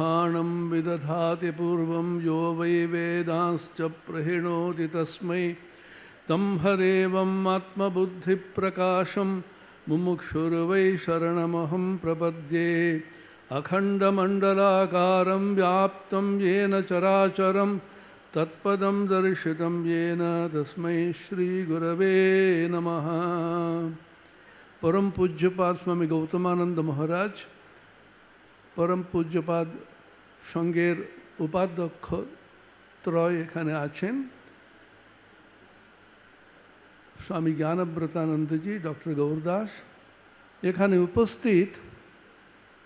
ब्रह्माणं विदधाति पूर्वं यो वै वेदांश्च प्रहिणोति तस्मै। तं हरेवम् आत्मबुद्धिप्रकाशं मुमुक्षुर्वै शरणमहं प्रपद्ये। अखण्डमण्डलाकारं व्याप्तं येन चराचरं, तत्पदं दर्शितं येन तस्मै श्रीगुरवे नमः। परम पूज्यपाद स्वामी गौतमानंद महाराज परम पूज्यपाद সঙ্গের উপাধ্যক্ষ ত্রয় এখানে আছেন স্বামী জ্ঞানব্রতানন্দজি, ডক্টর গৌরদাস। এখানে উপস্থিত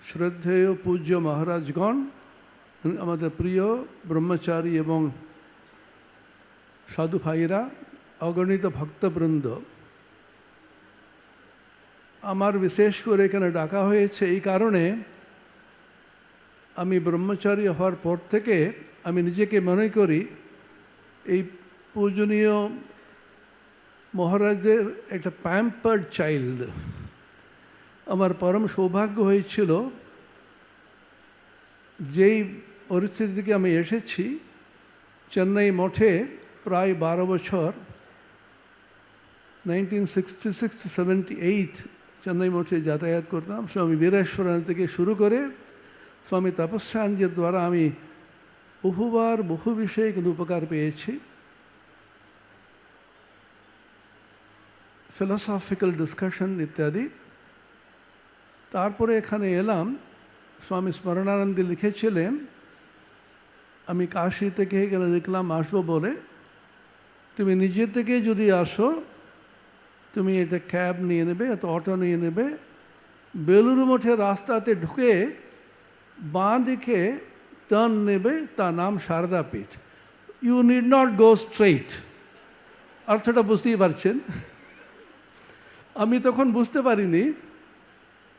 শ্রদ্ধেয় পূজ্য মহারাজগণ, আমাদের প্রিয় ব্রহ্মচারী এবং সাধু ভাইরা, অগণিত ভক্তবৃন্দ। আমার বিশেষ করে এখানে ডাকা হয়েছে এই কারণে আমি ব্রহ্মচারী হওয়ার পর থেকে আমি নিজেকে মনে করি এই পূজনীয় মহারাজের একটা প্যাম্পার্ড চাইল্ড আমার পরম সৌভাগ্য হয়েছিল যেই পরিস্থিতি থেকে আমি এসেছি, চেন্নাই মঠে প্রায় বারো বছর nineteen sixty six eight Chennai মঠে যাতায়াত করতাম। স্বামী বীরেশ্বরান থেকে শুরু করে স্বামী তপস্যানজির দ্বারা আমি বহুবার বহু বিষয়ে কিন্তু উপকার পেয়েছি। ফিলোসফিক্যাল ডিসকাশন ইত্যাদি। তারপরে এখানে এলাম, স্বামী স্মরণানন্দী লিখেছিলেন, আমি কাশি থেকে এখানে দেখলাম, আসব বলে, তুমি নিজে থেকে যদি আসো, তুমি এটা ক্যাব নিয়ে নেবে এত অটো নিয়ে নেবে বেলুর মঠের রাস্তাতে ঢুকে বাঁ দিকে টার্ন নেবে, তার নাম Sarada Peeth. You need not go straight অর্থটা বুঝতেই পারছেন? আমি তখন বুঝতে পারিনি।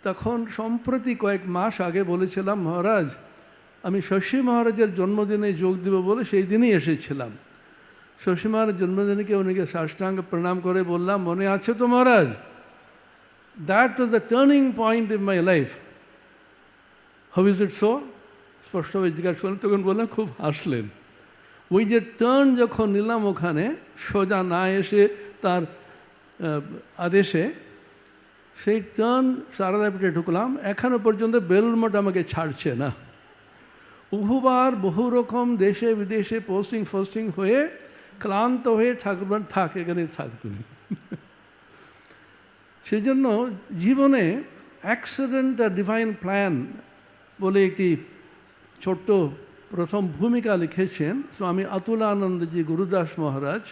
তখন সম্প্রতি কয়েক মাস আগে বলেছিলাম, মহারাজ, আমি শশী মহারাজের জন্মদিনে যোগ দেব বলে সেই দিনই এসেছিলাম। শশী মহারাজ জন্মদিনকে উনিকে সাষ্টাঙ্গ প্রণাম করে বললাম, মনে আছে তো Maharaj? That was the turning point in my life how is it so স্পষ্টভাবে জিজ্ঞাসা করলেন, তখন বললাম খুব হাসলেন। ওই যে টার্ন যখন নিলাম ওখানে, সোজা না এসে তার আদেশে, সেই টার্ন সারাদাপিঠে ঢুকলাম, এখনও পর্যন্ত বেলুর মঠ আমাকে ছাড়ছে না। বহুবার বহু রকম দেশে বিদেশে পোস্টিং ফোস্টিং হয়ে ক্লান্ত হয়ে ঠাকুরবান থাক, এখানে থাক তুমি। সেই জন্য জীবনে অ্যাক্সিডেন্ট আর ডিভাইন প্ল্যান বলে একটি ছোট্ট প্রথম ভূমিকা লিখেছেন Swami অতুলানন্দজি Gurudas Maharaj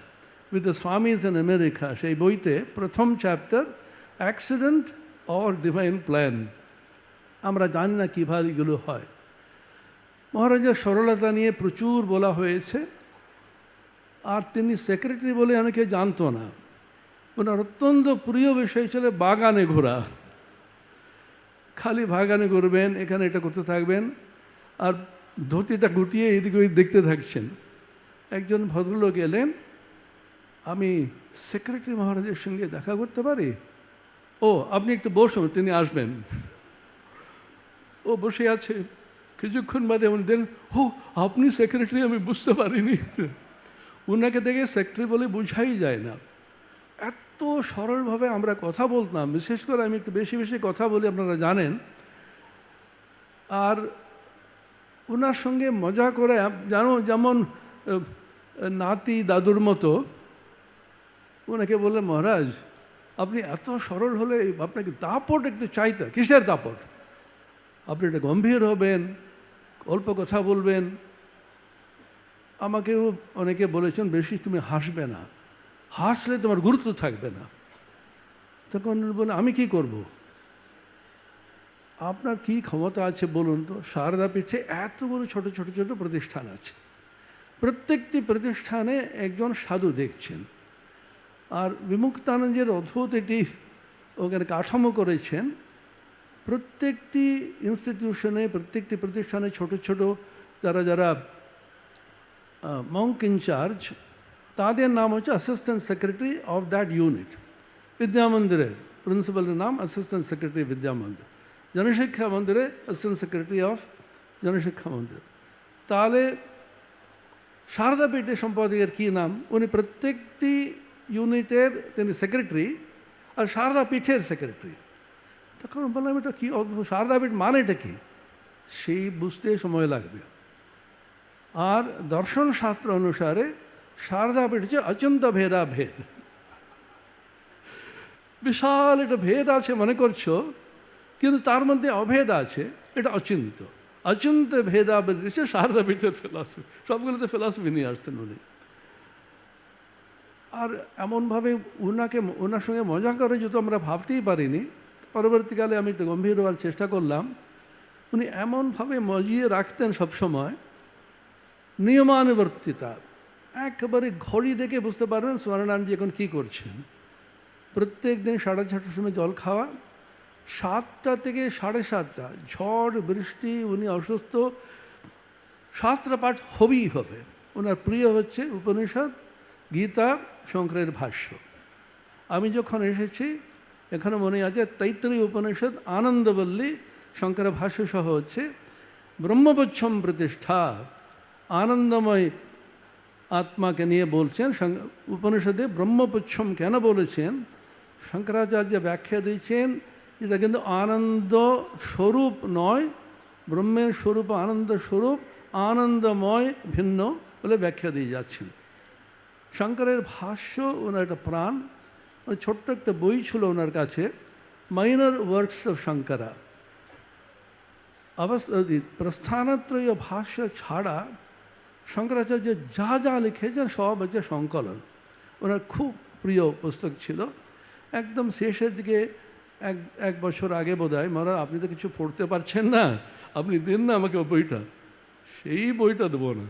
with the Swamis in America সেই বইতে প্রথম chapter accident or divine plan আমরা জানি না কীভাবে এগুলো হয়। মহারাজের সরলতা নিয়ে প্রচুর বলা হয়েছে, আর তিনি সেক্রেটারি বলে অনেকে জানতো না। ওনার অত্যন্ত প্রিয় বিষয় ছিল বাগানে ঘোরা। খালি বাগানে করবেন, এখানে এটা করতে থাকবেন, আর ধুতিটা গুটিয়ে এদিকে ওই দেখতে থাকছেন। একজন ভদ্রলোক এলেন, আমি সেক্রেটারি মহারাজের সঙ্গে দেখা করতে পারি? ও, আপনি একটু বসুন, তিনি আসবেন। ও বসে আছে, কিছুক্ষণ বাদে উনি দেন, ও, আপনি সেক্রেটারি আমি বুঝতে পারিনি। ওনাকে দেখে সেক্রেটারি বলে বুঝাই যায় না। সরলভাবে আমরা কথা বলতাম, বিশেষ করে আমি একটু বেশি বেশি কথা বলি, আপনারা জানেন। আর ওনার সঙ্গে মজা করে জানো, যেমন নাতি, দাদুর মতো ওনাকে বললে, মহারাজ, আপনি এত সরল হলে আপনাকে দাপট একটু চাইতে, কিসের দাপট? আপনি একটা গম্ভীর হবেন, অল্প কথা বলবেন। আমাকেও অনেকে বলেছেন, বেশি তুমি হাসবে না। হাসলে তোমার গুরুত্ব থাকবে না। তখন বলে আমি কি করব? আপনার কি ক্ষমতা আছে বলুন তো? সারদা পিঠে এতগুলো ছোট ছোট ছোট প্রতিষ্ঠান আছে। প্রত্যেকটি প্রতিষ্ঠানে একজন সাধু দেখছেন। আর বিমুক্তানন্দের অদ্ভুত এটি ওখানে কাঠামো করেছেন। প্রত্যেকটি ইনস্টিটিউশনে প্রত্যেকটি প্রতিষ্ঠানে ছোট ছোট যারা যারা মঙ্ক ইনচার্জ তাদের নাম হচ্ছে assistant secretary of that unit বিদ্যামন্দিরের প্রিন্সিপালের নাম অ্যাসিস্ট্যান্ট সেক্রেটারি বিদ্যামন্দির। জনশিক্ষা মন্দিরে অ্যাসিস্ট্যান্ট সেক্রেটারি অফ জনশিক্ষা মন্দির। তাহলে সারদা পীঠের সম্পাদকের কী নাম? উনি প্রত্যেকটি ইউনিটের তিনি সেক্রেটারি আর সারদা পীঠের সেক্রেটারি তখন বললাম, এটা কী অদ্ভুত? সারদা পীঠ মানে এটা কি? সেই বুঝতে সময় লাগবে। আর দর্শন শাস্ত্র অনুসারে সারদা পীঠ হচ্ছে অচিন্ত ভেদা ভেদ বিশাল একটা ভেদ আছে মনে করছ কিন্তু তার মধ্যে অভেদ আছে এটা অচিন্ত অচিন্ত ভেদাভেদ হচ্ছে সারদা পীঠের ফিলসফি সবগুলোতে ফিলসফি নিয়ে আসতেন উনি আর এমনভাবে ওনাকে ওনার সঙ্গে মজা করে যেহেতু আমরা ভাবতেই পারিনি, পরবর্তীকালে আমি একটু গম্ভীর হওয়ার চেষ্টা করলাম। উনি এমনভাবে মজিয়ে রাখতেন সবসময়, নিয়মানুবর্তিতা। একেবারে ঘড়ি দেখে বুঝতে পারবেন স্মরণানন্দজি এখন কী করছেন। প্রত্যেক দিন সাড়ে ছটার সময় জল খাওয়া, সাতটা থেকে সাড়ে সাতটা, ঝড়, বৃষ্টি, উনি অসুস্থ, শাস্ত্র পাঠ হবেই হবে। ওনার প্রিয় হচ্ছে উপনিষদ, গীতা, শঙ্করের ভাষ্য। আমি যখন এসেছি, এখানে মনে আছে তৈত্রী উপনিষদ আনন্দবল্লী শঙ্কর ভাষ্য সহ হচ্ছে ব্রহ্মপচ্ছম প্রতিষ্ঠা, আনন্দময় আত্মাকে নিয়ে বলছেন উপনিষদে ব্রহ্মপুচ্ছম কেন বলেছেন? শঙ্করাচার্য ব্যাখ্যা দিয়েছেন, এটা কিন্তু আনন্দ স্বরূপ নয়, ব্রহ্মের স্বরূপ, আনন্দ স্বরূপ, আনন্দময় ভিন্ন বলে ব্যাখ্যা দিয়ে যাচ্ছেন। শঙ্করের ভাষ্য ওনার একটা প্রাণ ছোট্ট একটা বই ছিল ওনার কাছে মাইনর ওয়ার্কস অফ শঙ্করা অবস্থা প্রস্থানত্রয় ভাষ্য ছাড়া শঙ্করাচার্য যা যা লিখেছেন সব হচ্ছে সংকলন। ওনার খুব প্রিয় পুস্তক ছিল। একদম শেষের দিকে এক এক বছর আগে বোধ হয় মহারাজ, আপনি তো কিছু পড়তে পারছেন না। আপনি দিন না আমাকে বইটা। সেই বইটা দেবো না।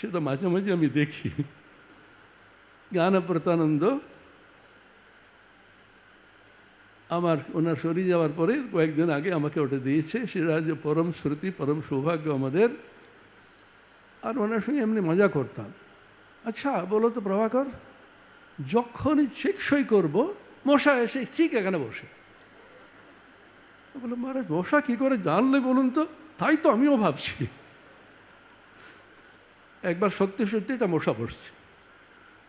সেটা মাঝে মাঝে আমি দেখি। জ্ঞানপ্রতানন্দ আমার, ওনার শরীর যাওয়ার পরে কয়েকদিন আগে আমাকে ওটা দিয়েছে। সেটা যে পরম শ্রুতি, পরম সৌভাগ্য আমাদের। আর ওনার সঙ্গে এমনি মজা করতাম। আচ্ছা বলো তো প্রভাকর, যখনই চেক সই করব মশা এসে ঠিক এখানে বসে। বলে মহারাজ, মশা কী করে জানলে বলুন তো? তাই তো আমিও ভাবছি। একবার সত্যি সত্যি এটা মশা বসছে।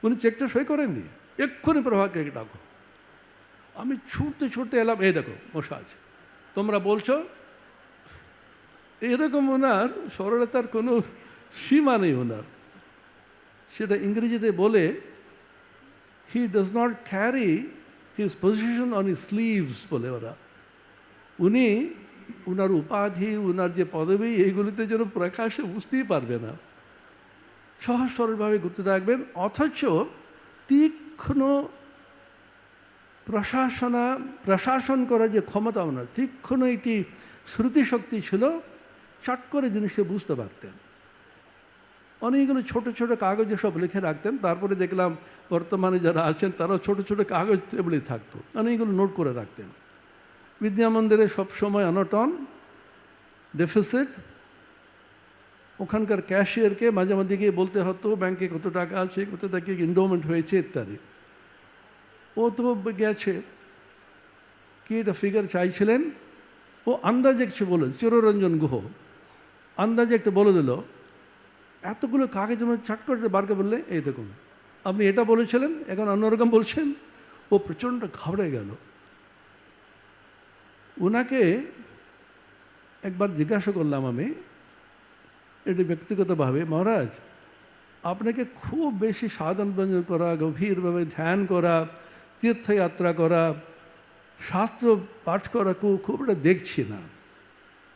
উনি চেকটা সই করেননি? এক্ষুনি প্রভাকে ডাকো। আমি ছুটতে ছুটতে এলাম, এই দেখো, মশা আছে। তোমরা বলছো, এরকম ওনার সরলতার কোনো সীমা নেই ওনার। সেটা ইংরেজিতে বলে he does not carry his position on the sleeves বলে ওরা। উনি উনার উপাধি, উনার যে পদবী, এইগুলিতে যেন প্রকাশে বুঝতেই পারবে না। সহজ সরলভাবে ঘুরতে থাকবেন অথচ তীক্ষ্ণ প্রশাসনা, প্রশাসন করার যে ক্ষমতা ওনার, তীক্ষ্ণ একটি শ্রুতিশক্তি ছিল, চট করে জিনিসকে বুঝতে পারতেন। অনেকগুলো ছোট ছোট কাগজে সব লিখে রাখতেন। তারপরে দেখলাম, বর্তমানে যারা আছেন, তারাও ছোট ছোট কাগজ টেবলে থাকতো। অনেকগুলো নোট করে রাখতেন। বিদ্যা মন্দিরে সবসময় অনটন ডেফিসিট ওখানকার ক্যাশিয়ারকে মাঝে মাঝে গিয়ে বলতে হতো, ব্যাংকে কত টাকা আছে কত টাকা ইন্ডোমেন্ট হয়েছে ইত্যাদি। ও তো গেছে, কি এটা ফিগার চাইছিলেন। ও আন্দাজে কিছু বলে, চিররঞ্জন গুহ। আন্দাজে একটা বলে দিল এতগুলো কাগজের মধ্যে ছাট করে বারকে বললে, এই দেখুন, আপনি এটা বলেছিলেন, এখন অন্যরকম বলছেন। ও প্রচণ্ড ঘাবড়ে গেল। ওনাকে একবার জিজ্ঞাসা করলাম আমি, এটি ব্যক্তিগতভাবে, মহারাজ, আপনাকে খুব বেশি সাধন ব্যঞ্জন করা, গভীরভাবে ধ্যান করা, তীর্থযাত্রা করা, শাস্ত্র পাঠ করা খুব খুব একটা দেখছি না।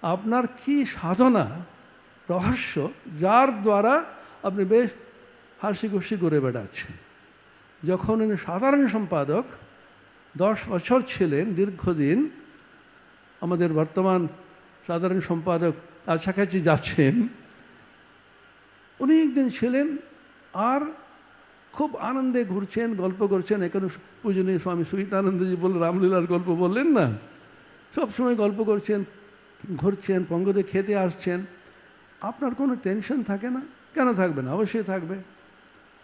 আপনার কি সাধনা রহস্য, যার দ্বারা আপনি বেশ হাসি খুশি করে বেড়াচ্ছেন। যখন উনি সাধারণ সম্পাদক, দশ বছর ছিলেন দীর্ঘদিন, আমাদের বর্তমান সাধারণ সম্পাদক কাছাকাছি যাচ্ছেন অনেক দিন ছিলেন আর খুব আনন্দে ঘুরছেন, গল্প করছেন। এখানে পূজনীয় স্বামী সুহিতানন্দজি বলে, রামলীলার গল্প বললেন না? সব সময় গল্প করছেন, ঘুরছেন, পঙ্গদে খেতে আসছেন। আপনার কোনো টেনশন থাকে না? কেন থাকবে না? অবশ্যই থাকবে।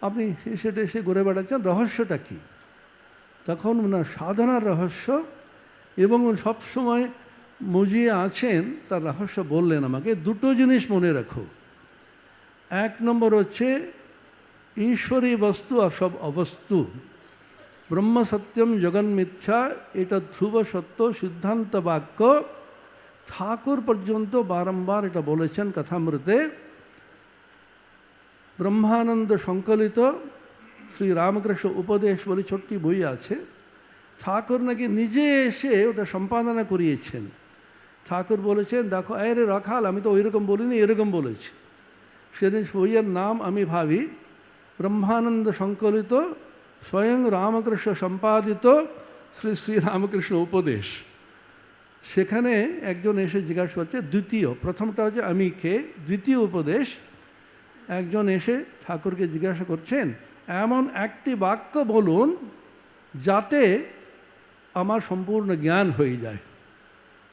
আপনি এসে এসে ঘুরে বেড়াচ্ছেন, রহস্যটা কী? তখন ওনার সাধনার রহস্য এবং সবসময় মুজিয়ে আছেন, তার রহস্য বললেন আমাকে, দুটো জিনিস মনে রাখো। এক নম্বর হচ্ছে, ঈশ্বরী বস্তু আর সব অবস্তু। ব্রহ্ম সত্যম জগন্মিথ্যা, এটা ধ্রুব সত্য, সিদ্ধান্ত বাক্য। ঠাকুর পর্যন্ত বারম্বার এটা বলেছেন কথামৃতে ব্রহ্মানন্দ সংকলিত শ্রী রামকৃষ্ণ উপদেশ বলে ছোট্টি বই আছে ঠাকুর নাকি নিজে এসে ওটা সম্পাদনা করিয়েছেন ঠাকুর বলেছেন দেখো আরে রাখাল আমি তো ওইরকম বলিনি এরকম বলেছি সেদিন বইয়ের নাম আমি ভাবি ব্রহ্মানন্দ সংকলিত স্বয়ং রামকৃষ্ণ সম্পাদিত শ্রী শ্রী রামকৃষ্ণ উপদেশ সেখানে একজন এসে জিজ্ঞাসা করছে, দ্বিতীয়, প্রথমটা হচ্ছে আমি কে? দ্বিতীয় উপদেশ, একজন এসে ঠাকুরকে জিজ্ঞাসা করছেন, এমন একটি বাক্য বলুন যাতে আমার সম্পূর্ণ জ্ঞান হয়ে যায়।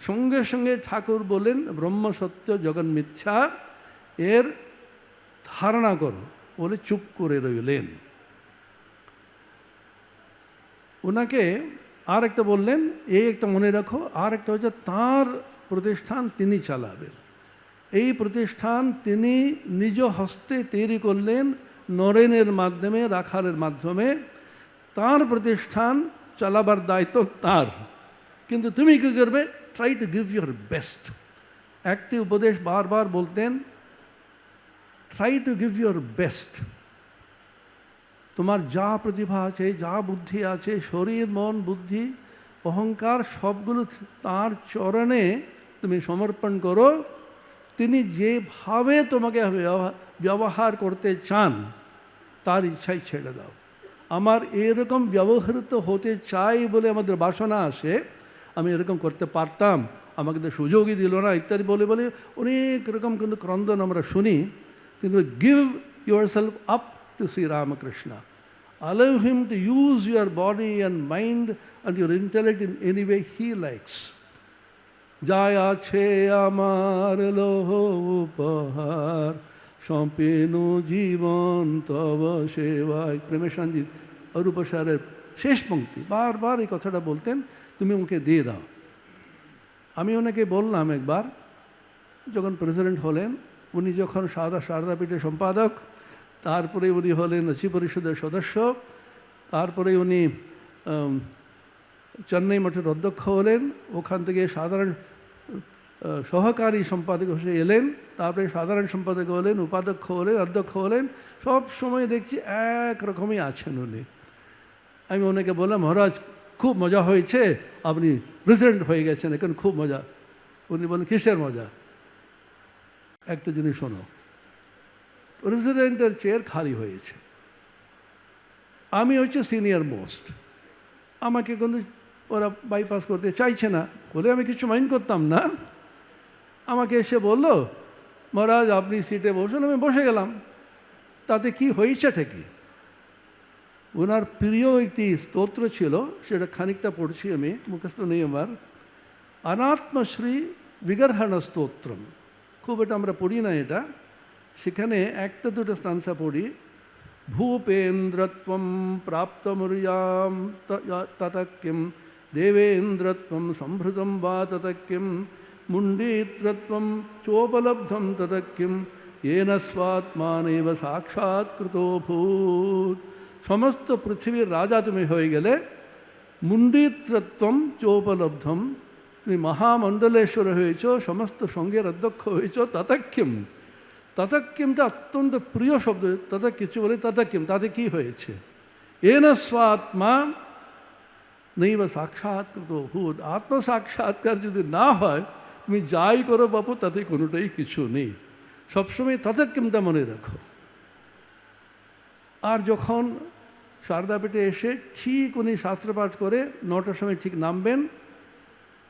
সঙ্গে সঙ্গে ঠাকুর বলেন ব্রহ্ম সত্য জগন মিথ্যা, এর ধারণা করো। বলে চুপ করে রইলেন। ওনাকে আর একটা বললেন, এই একটা মনে রাখো আর একটা হচ্ছে তার প্রতিষ্ঠান তিনি চালাবেন। এই প্রতিষ্ঠান তিনি নিজ হস্তে তৈরি করলেন নরেনের মাধ্যমে, রাখালের মাধ্যমে। তার প্রতিষ্ঠান চালাবার দায়িত্ব তার। কিন্তু তুমি কী করবে? Try to give your best একটি উপদেশ বারবার বলতেন try to give your best তোমার যা প্রতিভা আছে, যা বুদ্ধি আছে, শরীর, মন, বুদ্ধি, অহংকার, সবগুলো তার চরণে তুমি সমর্পণ করো। তিনি যেভাবে তোমাকে ব্যবহার- করতে চান, তার ইচ্ছাই ছেড়ে দাও। আমার এরকম ব্যবহৃত হতে চাই বলে আমাদের বাসনা আসে, আমি এরকম করতে পারতাম, আমাকে তো সুযোগই দিল না, ইত্যাদি বলে বলে অনেক রকম কিন্তু ক্রন্দন আমরা শুনি। কিন্তু give yourself up to Shri Ramakrishna allow him to use your body and mind and your intellect in any way he likes. যায় আছে আমার লোহ উপহার সম্পীর্ণ জীবন তব সেবায় প্রেমেশানজিৎ অরূপসারের শেষ পঙ্ক্তি, বারবার এই কথাটা বলতেন, তুমি ওকে দিয়ে দাও। আমি ওনাকে বললাম একবার, যখন প্রেসিডেন্ট হলেন, উনি যখন সারদা সারদাপীঠের সম্পাদক তারপরে উনি হলেন নচি পরিষদের সদস্য। তারপরে উনি চেন্নাই মঠের অধ্যক্ষ হলেন। ওখান থেকে সাধারণ সহকারী সম্পাদক হিসেবে এলেন। তারপরে সাধারণ সম্পাদক হলেন, উপাধ্যক্ষ হলেন, অধ্যক্ষ হলেন। সব সময় দেখছি একরকমই আছেন উনি। আমি ওনাকে বললাম, মহারাজ, খুব মজা হয়েছে। আপনি প্রেসিডেন্ট হয়ে গেছেন, এখন খুব মজা। উনি বলেন কিসের মজা? একটা জিনিস শোনো প্রেসিডেন্টের চেয়ার খালি হয়েছে আমি হচ্ছে সিনিয়র মোস্ট আমাকে কিন্তু ওরা বাইপাস করতে চাইছে না বলে আমি কিছু মাইন্ড করতাম না আমাকে এসে বলল মহারাজ আপনি সিটে বসুন আমি বসে গেলাম তাতে কি হয়েছে ঠিকই ওনার প্রিয় একটি স্তোত্র ছিল সেটা খানিকটা পড়ছি আমি মুখস্থ নেই আমার অনাত্মশ্রী বিগর্হণ স্তোত্রম খুব এটা আমরা পড়ি না এটা সেখানে একটা দুটো স্টান্সা পড়ি, ভূপেন্দ্রত্বম প্রাপ্তমুর্যাম তত কিম দেবেন্দ্রত্বম সম্ভৃতম বা তত কিম মুণ্ডিত্রত্বম চোপলব্ধম তত কিম येन স্বাত্মানেব সাক্ষাৎকৃত ভূত সমস্ত পৃথিবীর রাজা তুমি হয়ে গেলে, মুণ্ডিত্রত্বম চোপলব্ধম, তুমি মহামণ্ডলেশ্বর হয়েছ, সমস্ত সঙ্গের অধ্যক্ষ হয়েছ ততক্ষিম ততক্ষিমটা অত্যন্ত প্রিয় শব্দ তত কিছু বলে ততক্ষিম তাতে কি হয়েছে? এন স্বাত্মা বা সাক্ষাৎকৃত ভূত। আত্মসাক্ষাৎকার যদি না হয়, তুমি যাই করো বাপু, তাতে কোনোটাই কিছু নেই। সবসময় ততক্ষিমটা মনে রাখো। আর যখন শারদাপীঠে এসে ঠিক উনি শাস্ত্রপাঠ করে নটার সময় ঠিক নামবেন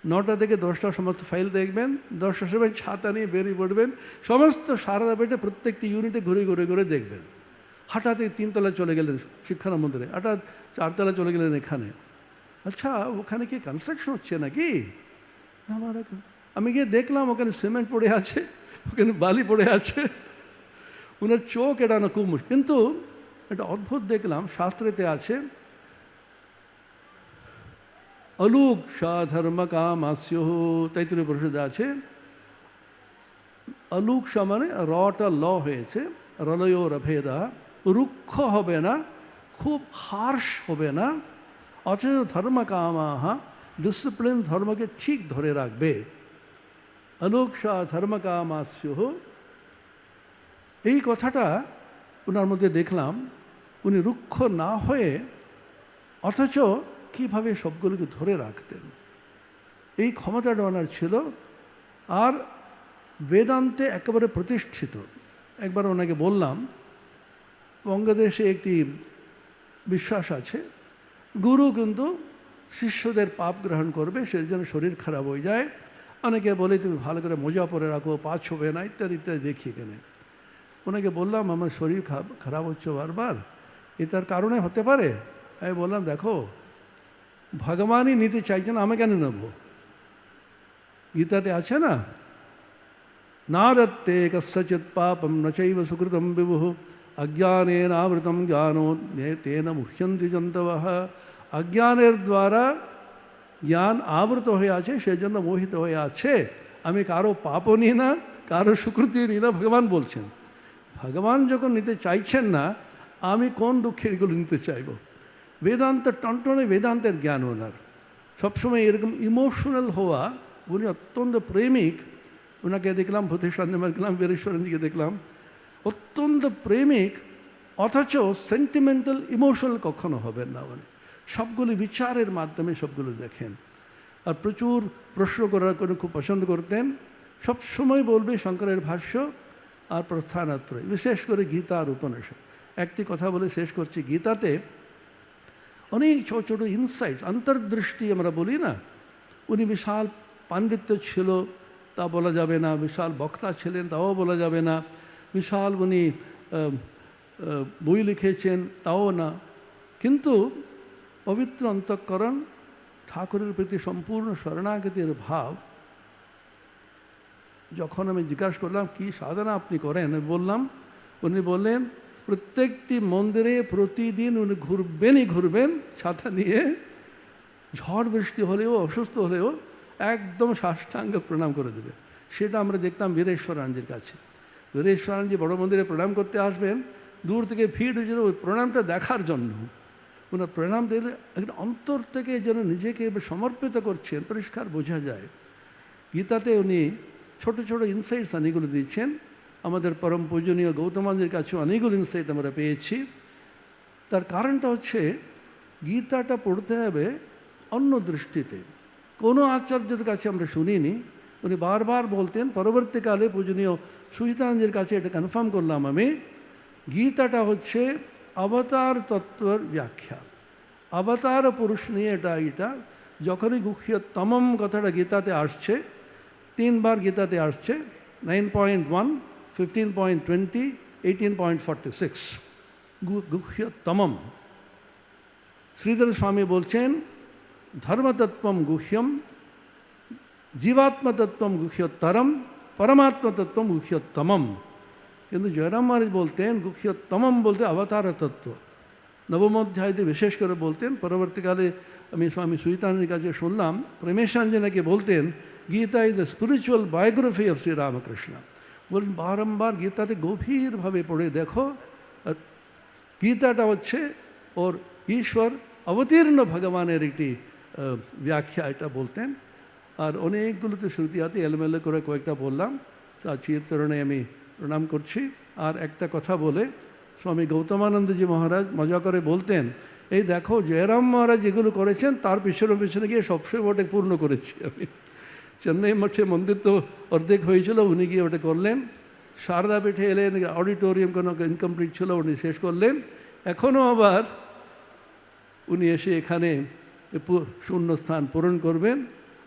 নটা থেকে দশটার সমস্ত ফাইল দেখবেন দশটার সময় ছাতা নিয়ে বেরিয়ে পড়বেন সমস্ত শারদাপীঠে প্রত্যেকটি ইউনিটে ঘুরে ঘুরে ঘুরে দেখবেন। হঠাৎ এই তিনতলা চলে গেলেন শিক্ষা মন্দিরে হঠাৎ চারতলা চলে গেলেন এখানে। আচ্ছা ওখানে কি কনস্ট্রাকশন হচ্ছে নাকি? না, আমি গিয়ে দেখলাম ওখানে সিমেন্ট পড়ে আছে ওখানে বালি পড়ে আছে। ওনার চোখ এড়ানো খুব মুশকিল। কিন্তু এটা অদ্ভুত দেখলাম শাস্ত্রেতে আছে অলুক ধর্ম কামাস্য তৈতৃয় পরিষদে আছে অলুক মানে রটা ল হয়েছে রলয় রভেদা রুক্ষ হবে না খুব হার্শ হবে না অথচ ধর্ম কামাহা ডিসিপ্লিন ধর্মকে ঠিক ধরে রাখবে অলুক ধর্ম কামাস্য এই কথাটা ওনার মধ্যে দেখলাম, উনি রুক্ষ না হয়ে অথচ কীভাবে সবগুলোকে ধরে রাখতেন? এই ক্ষমতাটা ওনার ছিল আর বেদান্তে একেবারে প্রতিষ্ঠিত। একবার ওনাকে বললাম, বঙ্গদেশে একটি বিশ্বাস আছে, গুরু কিন্তু শিষ্যদের পাপ গ্রহণ করবে সেই জন্য শরীর খারাপ হয়ে যায়। অনেকে বলে, তুমি ভালো করে মোজা পরে রাখো, পা ছবে না, ইত্যাদি ইত্যাদি দেখি এখানে। ওনাকে বললাম, আমার শরীর খারাপ হচ্ছে বারবার, এটার কারণে হতে পারে? আমি বললাম, দেখো ভগবানই নিতে চাইছেন, আমি কেন নেব? গীতাতে আছে না? নারত্তে কস্যচিৎ পাপম নচৈব সুকৃতম বিভু, অজ্ঞানেন আবৃতম জ্ঞানো তেন মুহ্যন্তি জন্তব অজ্ঞানের দ্বারা জ্ঞান আবৃত হয়ে আছে সেই জন্য মোহিত হয়ে আছে। আমি কারও পাপও নিই না, কারও সুকৃতি নিই না, ভগবান বলছেন। ভগবান যখন নিতে চাইছেন না, আমি কোন দুঃখের এগুলো নিতে চাইব? বেদান্ত টনটনে বেদান্তের জ্ঞান ওনার সবসময় এরকম ইমোশনাল হওয়া উনি অত্যন্ত প্রেমিক ওনাকে দেখলাম ভূতেশ্বর দেখলাম বীরেশ্বরঞ্জিকে দেখলাম অত্যন্ত প্রেমিক অথচ সেন্টিমেন্টাল ইমোশনাল কখনো হবেন না উনি সবগুলি বিচারের মাধ্যমে সবগুলো দেখেন আর প্রচুর প্রশ্ন করার কোনো খুব পছন্দ করতেন সবসময় বলবে শঙ্করের ভাষ্য আর প্রস্থানাত্রয় বিশেষ করে গীতা আর উপনিষদ একটি কথা বলে শেষ করছি গীতাতে অনেক ছোট ছোটো ইনসাইট অন্তর্দৃষ্টি আমরা বলি না। উনি বিশাল পাণ্ডিত্য ছিল, তা বলা যাবে না। বিশাল বক্তা ছিলেন, তাও বলা যাবে না। বিশাল উনি বই লিখেছেন, তাও না। কিন্তু পবিত্র অন্তঃকরণ, ঠাকুরের প্রতি সম্পূর্ণ শরণাগতির ভাব, যখন আমি জিজ্ঞাসা করলাম, কি সাধনা আপনি করেন? বললাম, উনি বললেন প্রত্যেকটি মন্দিরে প্রতিদিন উনি ঘুরবেনই ঘুরবেন, ছাতা নিয়ে ঝড় বৃষ্টি হলেও, অসুস্থ হলেও একদম সাষ্টাঙ্গ প্রণাম করে দেবে। সেটা আমরা দেখতাম বীরেশ্বরানজির কাছে। বীরেশ্বরানজি বড় মন্দিরে প্রণাম করতে আসবেন, দূর থেকে ভিড় হয়েছিল ওই প্রণামটা দেখার জন্য। ওনার প্রণাম দিলে একটা অন্তর থেকে যেন নিজেকে সমর্পিত করছেন পরিষ্কার বোঝা যায়। গীতাতে উনি ছোট ছোট ইনসাইটস অনেকগুলো দিচ্ছেন আমাদের পরম পূজনীয় গৌতমানদের কাছে অনেকগুলো ইনসাইট আমরা পেয়েছি। তার কারণটা হচ্ছে, গীতাটা পড়তে হবে অন্য দৃষ্টিতে। কোনো আচার্যদের কাছে আমরা শুনিনি। উনি বারবার বলতেন, পরবর্তীকালে পূজনীয় সুহিতানন্দের কাছে এটা কনফার্ম করলাম আমি, গীতাটা হচ্ছে অবতার তত্ত্বর ব্যাখ্যা। অবতার পুরুষ নিয়ে এটা এটা যখনই গুহ্য তমম কথাটা গীতাতে আসছে, তিনবার গীতাতে আসছে nine point one fifteen point twenty eighteen point forty six গুহ্যতমম Shridhar Swami বলছেন ধর্মতত্ত্বম গুহ্যম জীবাত্মতত্ত্বম গুহ্যোত্তরম পরমাত্মতত্ত্বম গুহ্যোত্তমম কিন্তু জয়রাম মহারাজ বলতেন গুহ্যোত্তমম বলতে অবতার তত্ত্ব নবম অধ্যায়তে বিশেষ করে বলতেন পরবর্তীকালে আমি স্বামী সুইতানের কাছে শুনলাম প্রেমেশাঞ্জি নাকি বলতেন Gita is the spiritual biography of Sri Ramakrishna বলুন বারম্বার গীতাতে গভীরভাবে পড়ে দেখো গীতাটা হচ্ছে ওর ঈশ্বর অবতীর্ণ ভগবানের একটি ব্যাখ্যা এটা বলতেন। আর অনেকগুলোতে শ্রুতি হাতে এলোমেলো করে কয়েকটা বললাম। তার চিরচরণে আমি প্রণাম করছি। আর একটা কথা বলে, স্বামী গৌতমানন্দজি মহারাজ মজা করে বলতেন, এই দেখো, জয়রাম মহারাজ যেগুলো করেছেন, তার পিছনে পিছনে গিয়ে সবসময় ওটা পূর্ণ করেছি আমি। চেন্নাই মঠে মন্দির তো অর্ধেক হয়েছিল উনি গিয়ে ওটা করলেন সারদা পিঠে এলেন অডিটোরিয়াম কোনো ইনকমপ্লিট ছিল উনি শেষ করলেন এখনও আবার উনি এসে এখানে শূন্যস্থান পূরণ করবেন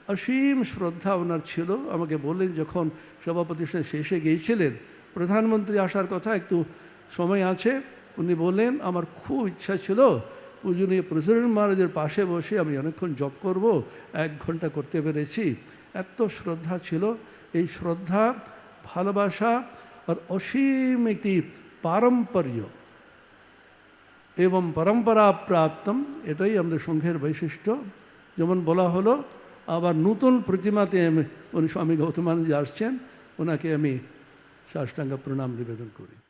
অসীম শ্রদ্ধা ওনার ছিল আমাকে বললেন যখন সভাপতিষ্ঠা শেষে গিয়েছিলেন প্রধানমন্ত্রী আসার কথা একটু সময় আছে উনি বললেন আমার খুব ইচ্ছা ছিল পূজনীয় প্রেসিডেন্ট মহারাজের পাশে বসে আমি অনেকক্ষণ জব করব এক ঘণ্টা করতে পেরেছি এত শ্রদ্ধা ছিল। এই শ্রদ্ধা, ভালোবাসা আর অসীম একটি পারম্পর্য এবং পরম্পরা প্রাপ্তম, এটাই আমাদের সংঘের বৈশিষ্ট্য। যেমন বলা হলো, আবার নতুন প্রতিমাতে আমি, উনি স্বামী গৌতমানন্দ আসছেন, ওনাকে আমি সাষ্টাঙ্গ প্রণাম নিবেদন করি।